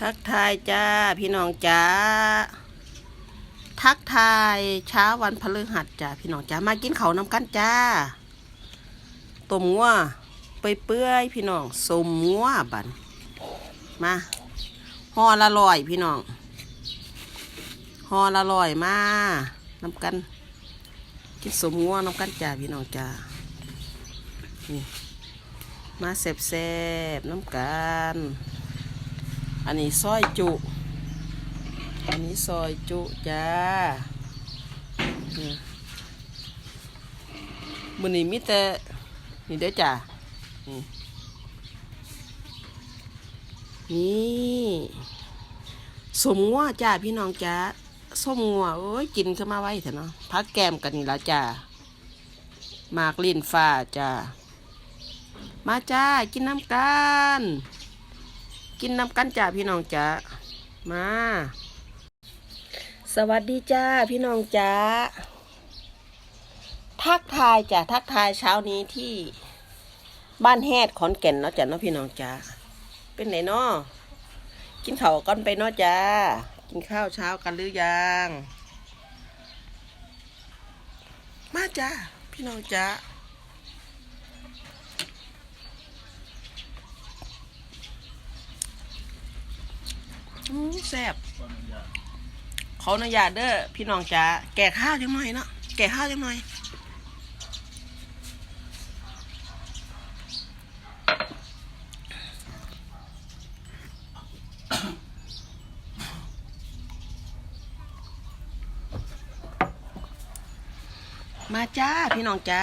ทักทายจ้าพี่น้องจ้า ทักทายเช้าวันพฤหัสจ้าพี่น้องจ้ามากินเขาน้ำกันจ้าต้มงัวเปื่อยๆพี่น้องสมงัวบันมาห่อละลอยพี่น้องห่อละลอยมาน้ำกันกินสมงัวน้ำกันจ้าพี่น้องจ้านี่มาแซ่บๆน้ำกัน อันนี้ซอยจุ อันนี้ซอยจุจ้ามือนี้มีแต่นี่เด้อจ้านี่สมงัวจ้าพี่น้องจ้าส้มงัวโอ้ยกินขึ้นมาไว้เถอะเนาะพักแกมกันนี่ละจ้ามากลิ้นฟ้าจ้ามาจ้ากินน้ำกัน กินน้ำกันจ้าพี่น้องจ้ามา สวัสดีจ้าพี่น้องจ้าทักทายจ้าทักทายเช้านี้ที่บ้านแฮดขอนแก่นเนาะจ้าเนาะพี่น้องจ้าเป็นไหนเนาะกินข้าวกันไปเนาะจ้ากินข้าวเช้ากันหรือยังมาจ้าพี่น้องจ้า อืม แซ่บขออนุญาตเด้อพี่น้องจ๋าแก่ข้าวจังหน่อยเนาะแก่ข้าวจังหน่อยมาจ้า พี่น้องจ้า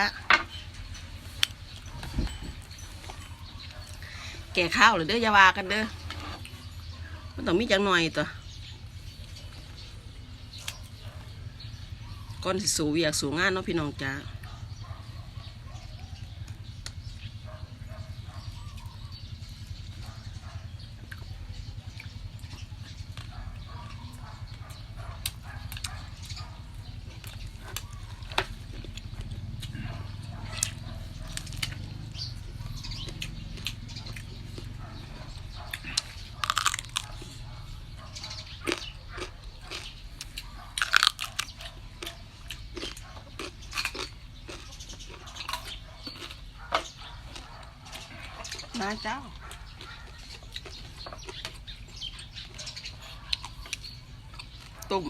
แก่ข้าวเลยเด้อยาวากันเด้อ มันต้องมีจังหน่อยตัวก้อนสิสูเวียกสูงงานเนาะพี่น้องจ้า มาเจ้าตุ่ม